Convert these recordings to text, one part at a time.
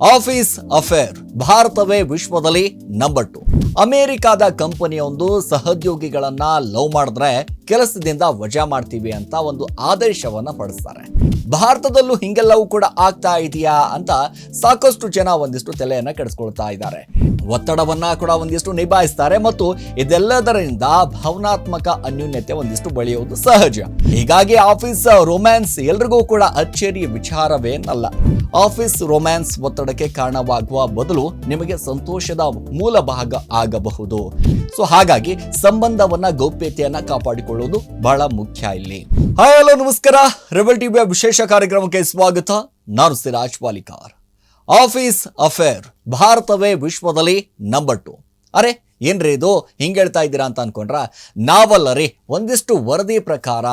Office affair ಭಾರತವೇ ವಿಶ್ವದಲ್ಲಿ number two ಅಮೆರಿಕಾದ ಕಂಪನಿಯೊಂದು ಸಹೋದ್ಯೋಗಿಗಳನ್ನ ಲವ್ ಮಾಡಿದ್ರೆ ಕೆಲಸದಿಂದ ವಜಾ ಮಾಡ್ತೀವಿ ಅಂತ ಒಂದು ಆದೇಶವನ್ನ ಪಡಿಸ್ತಾರೆ ಭಾರತದಲ್ಲೂ ಹಿಂಗೆಲ್ಲವೂ ಕೂಡ ಆಗ್ತಾ ಇದೆಯಾ ಅಂತ ಸಾಕಷ್ಟು ಜನ ಒಂದಿಷ್ಟು ತಲೆಯನ್ನ ಕೆಡಿಸ್ಕೊಳ್ತಾ ಇದ್ದಾರೆ. ಒತ್ತಡವನ್ನ ಕೂಡ ಒಂದಿಷ್ಟು ನಿಭಾಯಿಸ್ತಾರೆ ಮತ್ತು ಇದೆಲ್ಲದರಿಂದ ಭಾವನಾತ್ಮಕ ಅನ್ಯೂನ್ಯತೆ ಒಂದಿಷ್ಟು ಬೆಳೆಯುವುದು ಸಹಜ. ಹೀಗಾಗಿ ಆಫೀಸ್ ರೊಮ್ಯಾನ್ಸ್ ಎಲ್ರಿಗೂ ಕೂಡ ಅಚ್ಚರಿಯ ವಿಚಾರವೇನಲ್ಲ. ಆಫೀಸ್ ರೊಮ್ಯಾನ್ಸ್ ಒತ್ತಡಕ್ಕೆ ಕಾರಣವಾಗುವ ಬದಲು ನಿಮಗೆ ಸಂತೋಷದ ಮೂಲ ಭಾಗ ಆಗಬಹುದು. ಸೊ ಹಾಗಾಗಿ ಸಂಬಂಧವನ್ನ ಗೌಪ್ಯತೆಯನ್ನ ಕಾಪಾಡಿಕೊಳ್ಳುವುದು ಬಹಳ ಮುಖ್ಯ ಇಲ್ಲಿ. ಹಾಯ್ ಹಲೋ ನಮಸ್ಕಾರ. ರೆಬಲ್ ಟಿವಿಯ ವಿಶೇಷ ಕಾರ್ಯಕ್ರಮಕ್ಕೆ ಸ್ವಾಗತ. ನಾನು ಸಿರಾಜ್ ಪಾಲಿಕಾರ್ ಆಫೀಸ್ ಅಫೇರ್ ಭಾರತವೇ ವಿಶ್ವದಲ್ಲಿ ನಂಬರ್ ಟು ಅರೆ, ಏನ್ರಿ ಇದು? ಹಿಂಗೆ ಹೇಳ್ತಾ ಇದ್ದೀರಾ ಅಂತ ಅನ್ಕೊಂಡ್ರ? ನಾವಲ್ಲ ರೀ, ಒಂದಿಷ್ಟು ವರದಿ ಪ್ರಕಾರ.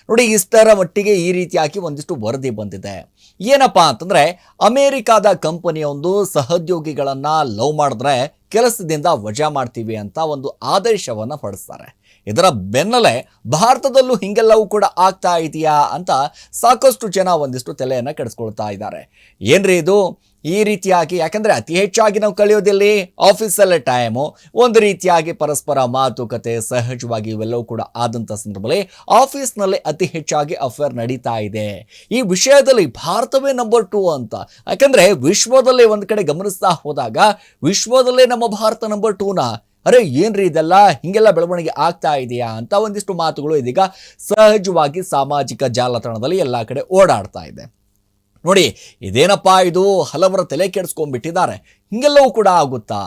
ನೋಡಿ, ಇಷ್ಟರ ಮಟ್ಟಿಗೆ ಈ ರೀತಿಯಾಗಿ ಒಂದಿಷ್ಟು ವರದಿ ಬಂದಿದೆ. ಏನಪ್ಪಾ ಅಂತಂದ್ರೆ, ಅಮೇರಿಕಾದ ಕಂಪನಿಯೊಂದು ಸಹೋದ್ಯೋಗಿಗಳನ್ನ ಲವ್ ಮಾಡಿದ್ರೆ ಕೆಲಸದಿಂದ ವಜಾ ಮಾಡ್ತೀವಿ ಅಂತ ಒಂದು ಆದೇಶವನ್ನ ಹೊರಡಿಸ್ತಾರೆ. ಇದರ ಬೆನ್ನಲ್ಲೇ ಭಾರತದಲ್ಲೂ ಹಿಂಗೆಲ್ಲವೂ ಕೂಡ ಆಗ್ತಾ ಇದೆಯಾ ಅಂತ ಸಾಕಷ್ಟು ಜನ ಒಂದಿಷ್ಟು ತಲೆಯನ್ನು ಕೆಡಿಸ್ಕೊಳ್ತಾ ಇದ್ದಾರೆ. ಏನ್ರಿ ಇದು? ಈ ರೀತಿಯಾಗಿ, ಯಾಕಂದ್ರೆ ಅತಿ ಹೆಚ್ಚಾಗಿ ನಾವು ಕಳೆಯೋದಿಲ್ಲಿ? ಆಫೀಸಲ್ಲೇ ಟೈಮು. ಒಂದು ರೀತಿಯಾಗಿ ಪರಸ್ಪರ ಮಾತುಕತೆ, ಸಹಜವಾಗಿ ಇವೆಲ್ಲವೂ ಕೂಡ ಆದಂಥ ಸಂದರ್ಭದಲ್ಲಿ ಆಫೀಸ್ನಲ್ಲಿ ಅತಿ ಹೆಚ್ಚಾಗಿ ಅಫೇರ್ ನಡೀತಾ ಇದೆ. ಈ ವಿಷಯದಲ್ಲಿ ಭಾರತವೇ ನಂಬರ್ ಟೂ ಅಂತ. ಯಾಕಂದ್ರೆ ವಿಶ್ವದಲ್ಲೇ ಒಂದು ಕಡೆ ಗಮನಿಸ್ತಾ ಹೋದಾಗ, ವಿಶ್ವದಲ್ಲೇ ನಮ್ಮ ಭಾರತ ನಂಬರ್ ಟೂನ ಅರೆ, ಏನ್ರಿ ಇದೆಲ್ಲ? ಹಿಂಗೆಲ್ಲ ಬೆಳವಣಿಗೆ ಆಗ್ತಾ ಇದೆಯಾ ಅಂತ ಒಂದಿಷ್ಟು ಮಾತುಗಳು ಇದೀಗ ಸಹಜವಾಗಿ ಸಾಮಾಜಿಕ ಜಾಲತಾಣದಲ್ಲಿ ಎಲ್ಲ ಕಡೆ ಓಡಾಡ್ತಾ ಇದೆ. ನೋಡಿ, ಇದೇನಪ್ಪ ಇದು? ಹಲವರ ತಲೆ ಕೆಡಿಸ್ಕೊಂಡ್ಬಿಟ್ಟಿದ್ದಾರೆ. ಹಿಂಗೆಲ್ಲವೂ ಕೂಡ ಆಗುತ್ತಾ?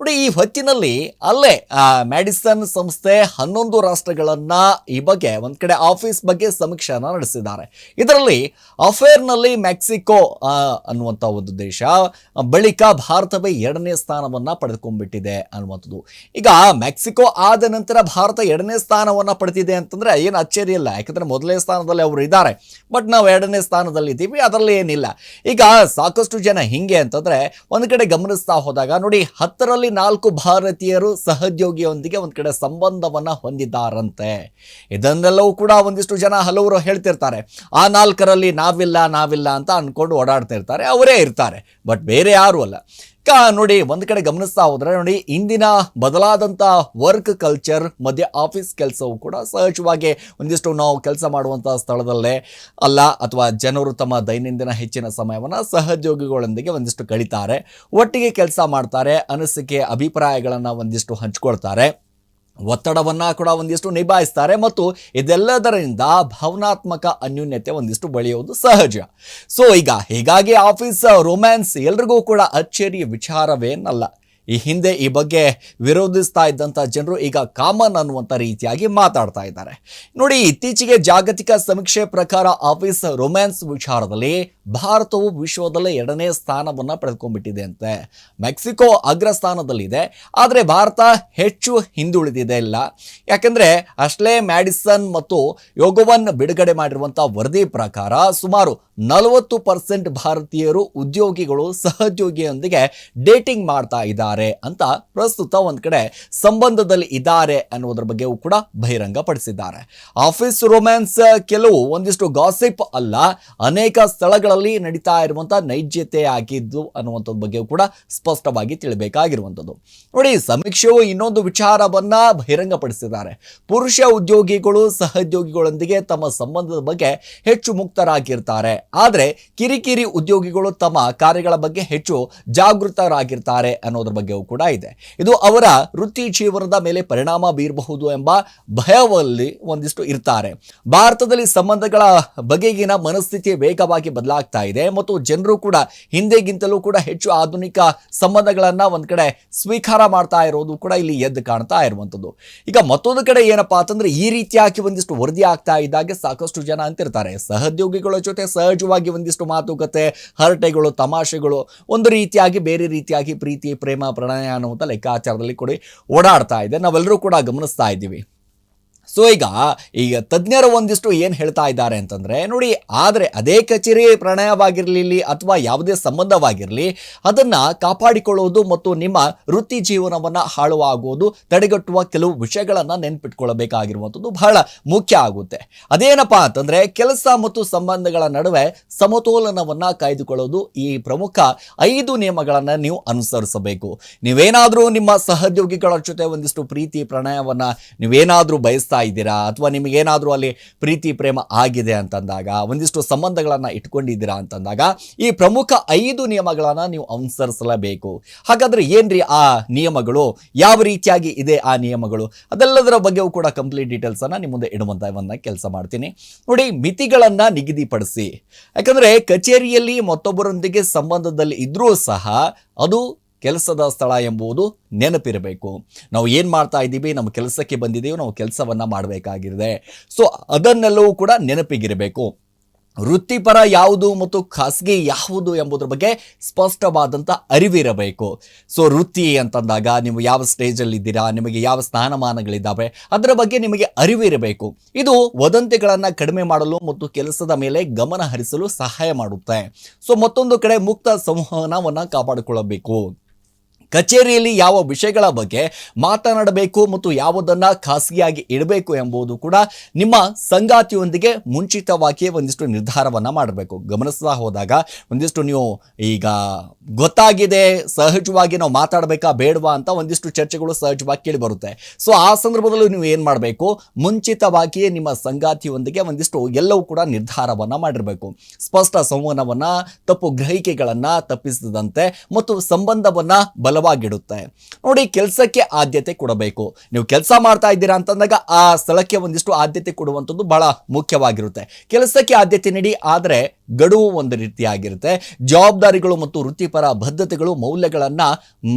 ನೋಡಿ, ಈ ಹೊತ್ತಿನಲ್ಲಿ ಅಲ್ಲೇ ಮ್ಯಾಡಿಸನ್ ಸಂಸ್ಥೆ ಹನ್ನೊಂದು ರಾಷ್ಟ್ರಗಳನ್ನ ಈ ಬಗ್ಗೆ, ಒಂದ್ ಕಡೆ ಆಫೀಸ್ ಬಗ್ಗೆ ಸಮೀಕ್ಷೆನ ನಡೆಸಿದ್ದಾರೆ. ಇದರಲ್ಲಿ ಅಫೇರ್ನಲ್ಲಿ ಮೆಕ್ಸಿಕೋ ಅನ್ನುವಂಥ ಒಂದು ದೇಶ, ಬಳಿಕ ಭಾರತವೇ ಎರಡನೇ ಸ್ಥಾನವನ್ನ ಪಡೆದುಕೊಂಡ್ಬಿಟ್ಟಿದೆ ಅನ್ನುವಂಥದ್ದು. ಈಗ ಮೆಕ್ಸಿಕೋ ಆದ ನಂತರ ಭಾರತ ಎರಡನೇ ಸ್ಥಾನವನ್ನ ಪಡೆದಿದೆ ಅಂತಂದ್ರೆ ಏನು ಅಚ್ಚರಿ ಇಲ್ಲ. ಯಾಕಂದ್ರೆ ಮೊದಲನೇ ಸ್ಥಾನದಲ್ಲಿ ಅವರು ಇದ್ದಾರೆ. ಬಟ್ ನಾವು ಎರಡನೇ ಸ್ಥಾನದಲ್ಲಿ ಇದ್ದೀವಿ ಅದರಲ್ಲಿ ಏನಿಲ್ಲ. ಈಗ ಸಾಕಷ್ಟು ಜನ ಹಿಂಗೆ ಅಂತಂದ್ರೆ, ಒಂದ್ ಕಡೆ ಗಮನಿಸ್ತಾ ಹೋದಾಗ ನೋಡಿ ಹತ್ತರಲ್ಲಿ ನಾಲ್ಕು ಭಾರತೀಯರು ಸಹೋದ್ಯೋಗಿಯೊಂದಿಗೆ ಒಂದು ಕಡೆ ಸಂಬಂಧವನ್ನ ಹೊಂದಿದ್ದಾರಂತೆ. ಇದನ್ನೆಲ್ಲವೂ ಕೂಡ ಒಂದಿಷ್ಟು ಜನ ಹಲವರು ಹೇಳ್ತಿರ್ತಾರೆ. ಆ ನಾಲ್ಕರಲ್ಲಿ ನಾವಿಲ್ಲ ನಾವಿಲ್ಲ ಅಂತ ಅಂದ್ಕೊಂಡು ಓಡಾಡ್ತಾ ಇರ್ತಾರೆ ಅವರೇ ಇರ್ತಾರೆ. ಬಟ್ ಬೇರೆ ಯಾರು ಅಲ್ಲ. ನೋಡಿ ಒಂದ್ ಕಡೆ ಗಮನಿಸ್ತಾ ಹೋದ್ರೆ ನೋಡಿ ಇಂದಿನ ಬದಲಾದಂತ ವರ್ಕ್ ಕಲ್ಚರ್ ಮಧ್ಯ ಆಫೀಸ್ ಕೆಲಸವು ಕೂಡ ಸಹಜವಾಗಿ ಒಂದಿಷ್ಟು ನಾವು ಕೆಲಸ ಮಾಡುವಂತ ಸ್ಥಳದಲ್ಲೇ ಅಲ್ಲ ಅಥವಾ ಜನರು ತಮ್ಮ ದೈನಂದಿನ ಹೆಚ್ಚಿನ ಸಮಯವನ್ನು ಸಹೋದ್ಯೋಗಿಗಳೊಂದಿಗೆ ಒಂದಿಷ್ಟು ಕಳೀತಾರೆ. ಒಟ್ಟಿಗೆ ಕೆಲಸ ಮಾಡ್ತಾರೆ, ಅನಿಸಿಕೆ, ಅಭಿಪ್ರಾಯಗಳನ್ನು ಒಂದಿಷ್ಟು ಹಂಚ್ಕೊಳ್ತಾರೆ. ಒತ್ತಡವನ್ನ ಕೂಡ ಒಂದಿಷ್ಟು ನಿಭಾಯಿಸ್ತಾರೆ ಮತ್ತು ಇದೆಲ್ಲದರಿಂದ ಭಾವನಾತ್ಮಕ ಅನ್ಯೂನ್ಯತೆ ಒಂದಿಷ್ಟು ಬೆಳೆಯುವುದು ಸಹಜ. ಸೊ ಈಗ ಹೀಗಾಗಿ ಆಫೀಸ್ ರೊಮ್ಯಾನ್ಸ್ ಎಲ್ರಿಗೂ ಕೂಡ ಅಚ್ಚರಿಯ ವಿಚಾರವೇನಲ್ಲ. ಈ ಹಿಂದೆ ಈ ಬಗ್ಗೆ ವಿರೋಧಿಸ್ತಾ ಇದ್ದಂಥ ಜನರು ಈಗ ಕಾಮನ್ ಅನ್ನುವಂಥ ರೀತಿಯಾಗಿ ಮಾತಾಡ್ತಾ ಇದ್ದಾರೆ. ನೋಡಿ, ಇತ್ತೀಚೆಗೆ ಜಾಗತಿಕ ಸಮೀಕ್ಷೆ ಪ್ರಕಾರ ಆಫೀಸ್ ರೊಮ್ಯಾನ್ಸ್ ವಿಚಾರದಲ್ಲಿ ಭಾರತವು ವಿಶ್ವದಲ್ಲೇ ಎರಡನೇ ಸ್ಥಾನವನ್ನು ಪಡೆದುಕೊಂಡ್ಬಿಟ್ಟಿದೆ ಅಂತೆ. ಮೆಕ್ಸಿಕೋ ಅಗ್ರ ಸ್ಥಾನದಲ್ಲಿದೆ ಆದರೆ ಭಾರತ ಹೆಚ್ಚು ಹಿಂದುಳಿದಿದೆ ಇಲ್ಲ. ಯಾಕೆಂದರೆ ಅಶ್ಲೇ ಮ್ಯಾಡಿಸನ್ ಮತ್ತು ಯೋಗವನ್ ಬಿಡುಗಡೆ ಮಾಡಿರುವಂಥ ವರದಿ ಪ್ರಕಾರ ಸುಮಾರು ನಲವತ್ತು ಪರ್ಸೆಂಟ್ ಭಾರತೀಯರು ಉದ್ಯೋಗಿಗಳು ಸಹೋದ್ಯೋಗಿಯೊಂದಿಗೆ ಡೇಟಿಂಗ್ ಮಾಡ್ತಾ ಇದ್ದಾರೆ ಅಂತ ಪ್ರಸ್ತುತ ಒಂದು ಕಡೆ ಸಂಬಂಧದಲ್ಲಿ ಇದ್ದಾರೆ ಅನ್ನೋದ್ರ ಬಗ್ಗೆಯೂ ಕೂಡ ಬಹಿರಂಗಪಡಿಸಿದ್ದಾರೆ. ಆಫೀಸ್ ರೊಮ್ಯಾನ್ಸ್ ಕೆಲವು ಒಂದಿಷ್ಟು ಗಾಸಿಪ್ ಅಲ್ಲ, ಅನೇಕ ಸ್ಥಳಗಳಲ್ಲಿ ನಡೀತಾ ಇರುವಂಥ ನೈಜತೆ ಆಗಿದ್ದು ಅನ್ನುವಂಥದ್ದು ಬಗ್ಗೆಯೂ ಕೂಡ ಸ್ಪಷ್ಟವಾಗಿ ತಿಳಿಬೇಕಾಗಿರುವಂಥದ್ದು. ನೋಡಿ, ಸಮೀಕ್ಷೆಯು ಇನ್ನೊಂದು ವಿಚಾರವನ್ನ ಬಹಿರಂಗಪಡಿಸಿದ್ದಾರೆ. ಪುರುಷ ಉದ್ಯೋಗಿಗಳು, ಸಹೋದ್ಯೋಗಿಗಳೊಂದಿಗೆ ತಮ್ಮ ಸಂಬಂಧದ ಬಗ್ಗೆ ಹೆಚ್ಚು ಮುಕ್ತರಾಗಿರ್ತಾರೆ. ಆದರೆ, ಕಿರಿಕಿರಿ ಉದ್ಯೋಗಿಗಳು ತಮ್ಮ ಕಾರ್ಯಗಳ ಬಗ್ಗೆ ಹೆಚ್ಚು ಜಾಗೃತರಾಗಿರ್ತಾರೆ ಅನ್ನೋದ್ರ ಬಗ್ಗೆಯೂ ಕೂಡ ಇದೆ. ಇದು ಅವರ ವೃತ್ತಿ ಜೀವನದ ಮೇಲೆ ಪರಿಣಾಮ ಬೀರಬಹುದು ಎಂಬ ಭಯವಲ್ಲಿ ಒಂದಿಷ್ಟು ಇರ್ತಾರೆ. ಭಾರತದಲ್ಲಿ ಸಂಬಂಧಗಳ ಬಗೆಗಿನ ಮನಸ್ಥಿತಿ ವೇಗವಾಗಿ ಬದಲಾಗ್ತಾ ಇದೆ. ಮತ್ತು ಜನರು ಕೂಡ ಹಿಂದೆಗಿಂತಲೂ ಕೂಡ ಹೆಚ್ಚು ಆಧುನಿಕ ಸಂಬಂಧಗಳನ್ನ ಒಂದು ಕಡೆ ಸ್ವೀಕಾರ ಮಾಡ್ತಾ ಇರೋದು ಕೂಡ ಇಲ್ಲಿ ಎದ್ದು ಕಾಣ್ತಾ ಇರುವಂತದ್ದು ಈಗ ಮತ್ತೊಂದು ಕಡೆ ಏನಪ್ಪಾ ಅಂತಂದ್ರೆ ಈ ರೀತಿಯಾಗಿ ಒಂದಿಷ್ಟು ವರದಿ ಆಗ್ತಾ ಇದ್ದಾಗೆ ಸಾಕಷ್ಟು ಜನ ಅಂತಿರ್ತಾರೆ. ಸಹೋದ್ಯೋಗಿಗಳ ಜೊತೆ ಸಹಜವಾಗಿ ಒಂದಿಷ್ಟು ಮಾತುಕತೆ, ಹರಟೆಗಳು, ತಮಾಷೆಗಳು ಒಂದು ರೀತಿಯಾಗಿ ಬೇರೆ ರೀತಿಯಾಗಿ ಪ್ರೀತಿ, ಪ್ರೇಮ, ಪ್ರಣಯ ಅನ್ನುವಂಥ ಲೆಕ್ಕಾಚಾರದಲ್ಲಿ ಕೂಡ ಓಡಾಡ್ತಾ ಇದೆ. ನಾವೆಲ್ಲರೂ ಕೂಡ ಗಮನಿಸ್ತಾ ಇದ್ದೀವಿ. ಸೊ ಈಗ ಈಗ ತಜ್ಞರು ಒಂದಿಷ್ಟು ಏನು ಹೇಳ್ತಾ ಇದ್ದಾರೆ ಅಂತಂದರೆ, ನೋಡಿ, ಆದರೆ ಅದೇ ಕಚೇರಿ ಪ್ರಣಯವಾಗಿರಲಿ ಅಥವಾ ಯಾವುದೇ ಸಂಬಂಧವಾಗಿರಲಿ, ಅದನ್ನು ಕಾಪಾಡಿಕೊಳ್ಳುವುದು ಮತ್ತು ನಿಮ್ಮ ವೃತ್ತಿ ಜೀವನವನ್ನ ಹಾಳುವಾಗುವುದು ತಡೆಗಟ್ಟುವ ಕೆಲವು ವಿಷಯಗಳನ್ನು ನೆನ್ಪಿಟ್ಕೊಳ್ಬೇಕಾಗಿರುವಂಥದ್ದು ಬಹಳ ಮುಖ್ಯ ಆಗುತ್ತೆ. ಅದೇನಪ್ಪ ಅಂತಂದರೆ, ಕೆಲಸ ಮತ್ತು ಸಂಬಂಧಗಳ ನಡುವೆ ಸಮತೋಲನವನ್ನು ಕಾಯ್ದುಕೊಳ್ಳೋದು ಈ ಪ್ರಮುಖ ಐದು ನಿಯಮಗಳನ್ನು ನೀವು ಅನುಸರಿಸಬೇಕು. ನೀವೇನಾದರೂ ನಿಮ್ಮ ಸಹೋದ್ಯೋಗಿಗಳ ಜೊತೆ ಒಂದಿಷ್ಟು ಪ್ರೀತಿ ಪ್ರಣಯವನ್ನು ನೀವೇನಾದರೂ ಬಯಸ್ತಾ ಇದ್ದೀರಾ? ಅಥವಾ ನಿಮಗೇನಾದರೂ ಅಲ್ಲಿ ಪ್ರೀತಿ, ಪ್ರೇಮ ಆಗಿದೆ ಅಂತಂದಾಗ, ಒಂದಿಷ್ಟು ಸಂಬಂಧಗಳನ್ನ ಇಟ್ಕೊಂಡಿದ್ದೀರಾ ಅಂತಂದಾಗ, ಈ ಪ್ರಮುಖ ಐದು ನಿಯಮಗಳನ್ನ ನೀವು ಅನುಸರಿಸಲೇಬೇಕು. ಹಾಗಾದ್ರೆ ಏನ್ರಿ ಆ ನಿಯಮಗಳು? ಯಾವ ರೀತಿಯಾಗಿ ಇದೆ ಆ ನಿಯಮಗಳು? ಅದೆಲ್ಲದರ ಬಗ್ಗೆಯೂ ಕೂಡ ಕಂಪ್ಲೀಟ್ ಡೀಟೇಲ್ಸ್ ಅನ್ನ ನಿಮ್ಮ ಮುಂದೆ ಒಂದು ಕೆಲಸ ಮಾಡ್ತೀನಿ. ನೋಡಿ, ಮಿತಿಗಳನ್ನ ನಿಗದಿಪಡಿಸಿ. ಯಾಕಂದ್ರೆ ಕಚೇರಿಯಲ್ಲಿ ಮತ್ತೊಬ್ಬರೊಂದಿಗೆ ಸಂಬಂಧದಲ್ಲಿ ಇದ್ರೂ ಸಹ ಅದು ಕೆಲಸದ ಸ್ಥಳ ಎಂಬುದು ನೆನಪಿರಬೇಕು. ನಾವು ಏನು ಮಾಡ್ತಾ ಇದ್ದೀವಿ? ನಮ್ಮ ಕೆಲಸಕ್ಕೆ ಬಂದಿದ್ದೀವಿ. ನಾವು ಕೆಲಸವನ್ನು ಮಾಡಬೇಕಾಗಿದೆ. ಸೊ ಅದನ್ನೆಲ್ಲವೂ ಕೂಡ ನೆನಪಿಗಿರಬೇಕು. ವೃತ್ತಿಪರ ಯಾವುದು ಮತ್ತು ಖಾಸಗಿ ಯಾವುದು ಎಂಬುದರ ಬಗ್ಗೆ ಸ್ಪಷ್ಟವಾದಂಥ ಅರಿವಿರಬೇಕು. ಸೊ ವೃತ್ತಿ ಅಂತಂದಾಗ ನೀವು ಯಾವ ಸ್ಟೇಜಲ್ಲಿದ್ದೀರಾ ನಿಮಗೆ ಯಾವ ಸ್ಥಾನಮಾನಗಳಿದ್ದಾವೆ? ಅದರ ಬಗ್ಗೆ ನಿಮಗೆ ಅರಿವಿರಬೇಕು. ಇದು ವದಂತಿಗಳನ್ನು ಕಡಿಮೆ ಮಾಡಲು ಮತ್ತು ಕೆಲಸದ ಮೇಲೆ ಗಮನ ಹರಿಸಲು ಸಹಾಯ ಮಾಡುತ್ತೆ. ಸೊ ಮತ್ತೊಂದು ಕಡೆ ಮುಕ್ತ ಸಂವಹನವನ್ನು ಕಾಪಾಡಿಕೊಳ್ಳಬೇಕು. ಕಚೇರಿಯಲ್ಲಿ ಯಾವ ವಿಷಯಗಳ ಬಗ್ಗೆ ಮಾತನಾಡಬೇಕು ಮತ್ತು ಯಾವುದನ್ನು ಖಾಸಗಿಯಾಗಿ ಇಡಬೇಕು ಎಂಬುದು ಕೂಡ ನಿಮ್ಮ ಸಂಗಾತಿಯೊಂದಿಗೆ ಮುಂಚಿತವಾಗಿಯೇ ಒಂದಿಷ್ಟು ನಿರ್ಧಾರವನ್ನು ಮಾಡಬೇಕು. ಗಮನಿಸ್ತಾ ಹೋದಾಗ ಒಂದಿಷ್ಟು ನೀವು ಈಗ ಗೊತ್ತಾಗಿದೆ, ಸಹಜವಾಗಿ ನಾವು ಮಾತಾಡಬೇಕಾ ಬೇಡವಾ ಅಂತ ಒಂದಿಷ್ಟು ಚರ್ಚೆಗಳು ಸಹಜವಾಗಿ ಕೇಳಿ ಬರುತ್ತೆ. ಸೊ ಆ ಸಂದರ್ಭದಲ್ಲೂ ನೀವು ಏನು ಮಾಡಬೇಕು? ಮುಂಚಿತವಾಗಿಯೇ ನಿಮ್ಮ ಸಂಗಾತಿಯೊಂದಿಗೆ ಒಂದಿಷ್ಟು ಎಲ್ಲವೂ ಕೂಡ ನಿರ್ಧಾರವನ್ನು ಮಾಡಿರಬೇಕು. ಸ್ಪಷ್ಟ ಸಂವಹನವನ್ನು, ತಪ್ಪು ಗ್ರಹಿಕೆಗಳನ್ನು ತಪ್ಪಿಸದಂತೆ ಮತ್ತು ಸಂಬಂಧವನ್ನ ಬಲವಾಗಿಡುತ್ತೆ ನೋಡಿ, ಕೆಲಸಕ್ಕೆ ಆದ್ಯತೆ ಕೊಡಬೇಕು. ನೀವು ಕೆಲಸ ಮಾಡ್ತಾ ಇದ್ದೀರಾ ಅಂತಂದಾಗ ಆ ಸ್ಥಳಕ್ಕೆ ಒಂದಿಷ್ಟು ಆದ್ಯತೆ ಕೊಡುವಂಥದ್ದು ಬಹಳ ಮುಖ್ಯವಾಗಿರುತ್ತೆ. ಕೆಲಸಕ್ಕೆ ಆದ್ಯತೆ ನೀಡಿ, ಆದರೆ ಗಡುವು ಒಂದು ರೀತಿಯಾಗಿರುತ್ತೆ. ಜವಾಬ್ದಾರಿಗಳು ಮತ್ತು ವೃತ್ತಿಪರ ಬದ್ಧತೆಗಳು ಮೌಲ್ಯಗಳನ್ನು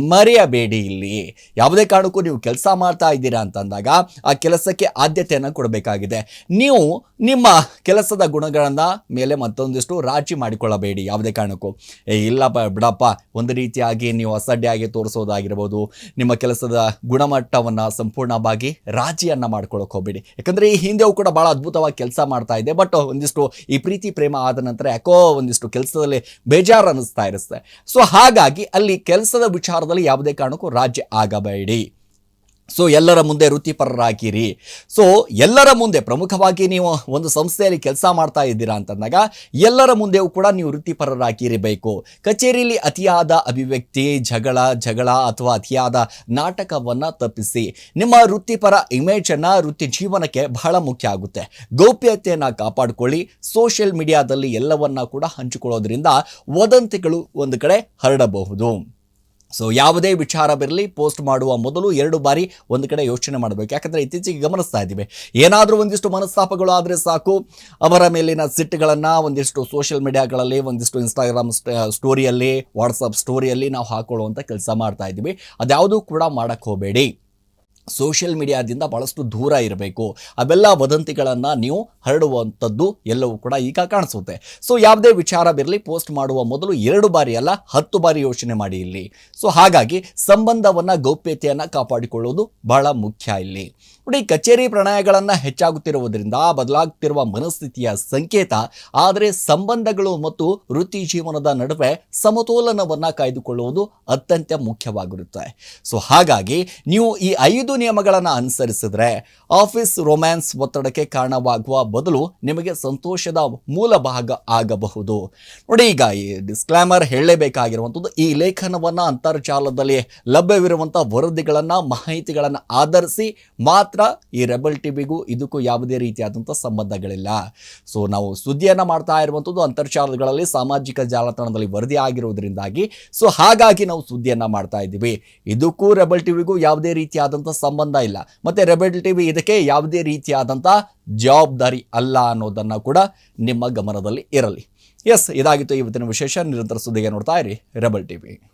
ಮರೆಯಬೇಡಿ ಇಲ್ಲಿ. ಯಾವುದೇ ಕಾರಣಕ್ಕೂ ನೀವು ಕೆಲಸ ಮಾಡ್ತಾ ಇದ್ದೀರಾ ಅಂತಂದಾಗ ಆ ಕೆಲಸಕ್ಕೆ ಆದ್ಯತೆಯನ್ನು ಕೊಡಬೇಕಾಗಿದೆ. ನೀವು ನಿಮ್ಮ ಕೆಲಸದ ಗುಣಗಳನ್ನ ಮೇಲೆ ಮತ್ತೊಂದಿಷ್ಟು ರಾಜಿ ಮಾಡಿಕೊಳ್ಳಬೇಡಿ ಯಾವುದೇ ಕಾರಣಕ್ಕೂ. ಏ, ಇಲ್ಲಪ್ಪ, ಬಿಡಪ್ಪ, ಒಂದು ರೀತಿಯಾಗಿ ನೀವು ಅಸಡ್ಡೆಯಾಗಿ ತೋರಿಸೋದಾಗಿರ್ಬೋದು, ನಿಮ್ಮ ಕೆಲಸದ ಗುಣಮಟ್ಟವನ್ನು ಸಂಪೂರ್ಣವಾಗಿ ರಾಜಿಯನ್ನು ಮಾಡ್ಕೊಳ್ಳೋಕೆ ಹೋಗಬೇಡಿ. ಯಾಕಂದ್ರೆ ಈ ಹಿಂದೆಯೂ ಕೂಡ ಭಾಳ ಅದ್ಭುತವಾಗಿ ಕೆಲಸ ಮಾಡ್ತಾ ಇದೆ, ಬಟ್ ಒಂದಿಷ್ಟು ಈ ಪ್ರೀತಿ, ಪ್ರೇಮ ಆದ ನಂತರ ಯಾಕೋ ಒಂದಿಷ್ಟು ಕೆಲಸದಲ್ಲಿ ಬೇಜಾರು ಅನ್ನಿಸ್ತಾ ಇರುತ್ತೆ. ಸೊ ಹಾಗಾಗಿ ಅಲ್ಲಿ ಕೆಲಸದ ವಿಚಾರದಲ್ಲಿ ಯಾವುದೇ ಕಾರಣಕ್ಕೂ ರಾಜ್ಯ ಆಗಬೇಡಿ. ಸೊ ಎಲ್ಲರ ಮುಂದೆ ವೃತ್ತಿಪರರಾಗಿರಿ. ಸೊ ಎಲ್ಲರ ಮುಂದೆ ಪ್ರಮುಖವಾಗಿ ನೀವು ಒಂದು ಸಂಸ್ಥೆಯಲ್ಲಿ ಕೆಲಸ ಮಾಡ್ತಾ ಇದ್ದೀರಾ ಅಂತಂದಾಗ, ಎಲ್ಲರ ಮುಂದೆಯೂ ಕೂಡ ನೀವು ವೃತ್ತಿಪರರಾಗಿರಬೇಕು. ಕಚೇರಿಯಲ್ಲಿ ಅತಿಯಾದ ಅಭಿವ್ಯಕ್ತಿ, ಜಗಳ ಜಗಳ ಅಥವಾ ಅತಿಯಾದ ನಾಟಕವನ್ನು ತಪ್ಪಿಸಿ, ನಿಮ್ಮ ವೃತ್ತಿಪರ ಇಮೇಜನ್ನು ವೃತ್ತಿ ಜೀವನಕ್ಕೆ ಬಹಳ ಮುಖ್ಯ ಆಗುತ್ತೆ. ಗೌಪ್ಯತೆಯನ್ನು ಕಾಪಾಡಿಕೊಳ್ಳಿ, ಸೋಷಿಯಲ್ ಮೀಡಿಯಾದಲ್ಲಿ ಎಲ್ಲವನ್ನ ಕೂಡ ಹಂಚಿಕೊಳ್ಳೋದ್ರಿಂದ ವದಂತಿಗಳು ಒಂದು ಕಡೆ ಹರಡಬಹುದು. ಸೊ ಯಾವುದೇ ವಿಚಾರ ಬರಲಿ ಪೋಸ್ಟ್ ಮಾಡುವ ಮೊದಲು ಎರಡು ಬಾರಿ ಒಂದು ಕಡೆ ಯೋಚನೆ ಮಾಡಬೇಕು. ಯಾಕಂದರೆ ಇತ್ತೀಚೆಗೆ ಗಮನಿಸ್ತಾ ಇದ್ದೀವಿ. ಏನಾದರೂ ಒಂದಿಷ್ಟು ಮನಸ್ತಾಪಗಳು ಆದರೆ ಸಾಕು. ಅವರ ಮೇಲಿನ ಸಿಟ್ಟುಗಳನ್ನು ಒಂದಿಷ್ಟು ಸೋಷಿಯಲ್ ಮೀಡಿಯಾಗಳಲ್ಲಿ ಒಂದಿಷ್ಟು ಇನ್ಸ್ಟಾಗ್ರಾಮ್ ಸ್ಟೋರಿಯಲ್ಲಿ ವಾಟ್ಸಪ್ ಸ್ಟೋರಿಯಲ್ಲಿ ನಾವು ಹಾಕೊಳ್ಳುವಂಥ ಕೆಲಸ ಮಾಡ್ತಾ ಇದ್ದೀವಿ. ಅದ್ಯಾವುದೂ ಕೂಡ ಮಾಡೋಕ್ಕೆ ಹೋಗಬೇಡಿ. ಸೋಷಿಯಲ್ ಮೀಡಿಯಾದಿಂದ ಭಾಳಷ್ಟು ದೂರ ಇರಬೇಕು. ಅವೆಲ್ಲ ವದಂತಿಗಳನ್ನು ನೀವು ಹರಡುವಂಥದ್ದು ಎಲ್ಲವೂ ಕೂಡ ಈಗ ಕಾಣಿಸುತ್ತೆ. ಸೊ ಯಾವುದೇ ವಿಚಾರ ಬಿರಲಿ ಪೋಸ್ಟ್ ಮಾಡುವ ಮೊದಲು ಎರಡು ಬಾರಿ ಅಲ್ಲ, ಹತ್ತು ಬಾರಿ ಯೋಚನೆ ಮಾಡಿ ಇಲ್ಲಿ. ಸೊ ಹಾಗಾಗಿ ಸಂಬಂಧವನ್ನು, ಗೌಪ್ಯತೆಯನ್ನು ಕಾಪಾಡಿಕೊಳ್ಳುವುದು ಬಹಳ ಮುಖ್ಯ ಇಲ್ಲಿ. ನೋಡಿ, ಕಚೇರಿ ಪ್ರಣಯಗಳನ್ನು ಹೆಚ್ಚಾಗುತ್ತಿರುವುದರಿಂದ ಬದಲಾಗುತ್ತಿರುವ ಮನಸ್ಥಿತಿಯ ಸಂಕೇತ, ಆದರೆ ಸಂಬಂಧಗಳು ಮತ್ತು ವೃತ್ತಿ ಜೀವನದ ನಡುವೆ ಸಮತೋಲನವನ್ನು ಕಾಯ್ದುಕೊಳ್ಳುವುದು ಅತ್ಯಂತ ಮುಖ್ಯವಾಗಿರುತ್ತೆ. ಸೊ ಹಾಗಾಗಿ ನೀವು ಈ ಐದು ನಿಯಮಗಳನ್ನು ಅನುಸರಿಸಿದ್ರೆ ಆಫೀಸ್ ರೊಮ್ಯಾನ್ಸ್ ಒತ್ತಡಕ್ಕೆ ಕಾರಣವಾಗುವ ಬದಲು ನಿಮಗೆ ಸಂತೋಷದ ಮೂಲ ಭಾಗ ಆಗಬಹುದು. ನೋಡಿ ಈಗ ಈ ಡಿಸ್ಕ್ಲಾಮರ್ ಹೇಳಲೇಬೇಕಾಗಿರುವಂಥದ್ದು, ಈ ಲೇಖನವನ್ನು ಅಂತರ್ಜಾಲದಲ್ಲಿ ಲಭ್ಯವಿರುವಂಥ ವರದಿಗಳನ್ನು, ಮಾಹಿತಿಗಳನ್ನು ಆಧರಿಸಿ ಮಾತ್ರ ಈ ರೆಬಲ್ ಟಿವಿಗೂ ಇದಕ್ಕೂ ಯಾವುದೇ ರೀತಿಯಾದಂಥ ಸಂಬಂಧಗಳಿಲ್ಲ. ಸೊ, ನಾವು ಸುದ್ದಿಯನ್ನು ಮಾಡ್ತಾ ಇರುವಂಥದ್ದು ಅಂತರ್ಜಾಲಗಳಲ್ಲಿ ಸಾಮಾಜಿಕ ಜಾಲತಾಣದಲ್ಲಿ ವರದಿ ಆಗಿರುವುದರಿಂದಾಗಿ, ಸೊ ಹಾಗಾಗಿ ನಾವು ಸುದ್ದಿಯನ್ನು ಮಾಡ್ತಾ ಇದ್ದೀವಿ. ಇದಕ್ಕೂ ರೆಬಲ್ ಟಿವಿಗೂ ಯಾವುದೇ ರೀತಿಯಾದಂಥ ಸಂಬಂಧ ಇಲ್ಲ. ಮತ್ತೆ ರೆಬಲ್ ಟಿವಿ ಇದಕ್ಕೆ ಯಾವುದೇ ರೀತಿಯಾದಂಥ ಜವಾಬ್ದಾರಿ ಅಲ್ಲ ಅನ್ನೋದನ್ನು ಕೂಡ ನಿಮ್ಮ ಗಮನದಲ್ಲಿ ಇರಲಿ. ಎಸ್ ಇದಾಗಿತ್ತು ಇವತ್ತಿನ ವಿಶೇಷ. ನಿರಂತರ ಸುದ್ದಿಗೆ ನೋಡ್ತಾ ಇರಿ ರೆಬಲ್ ಟಿವಿ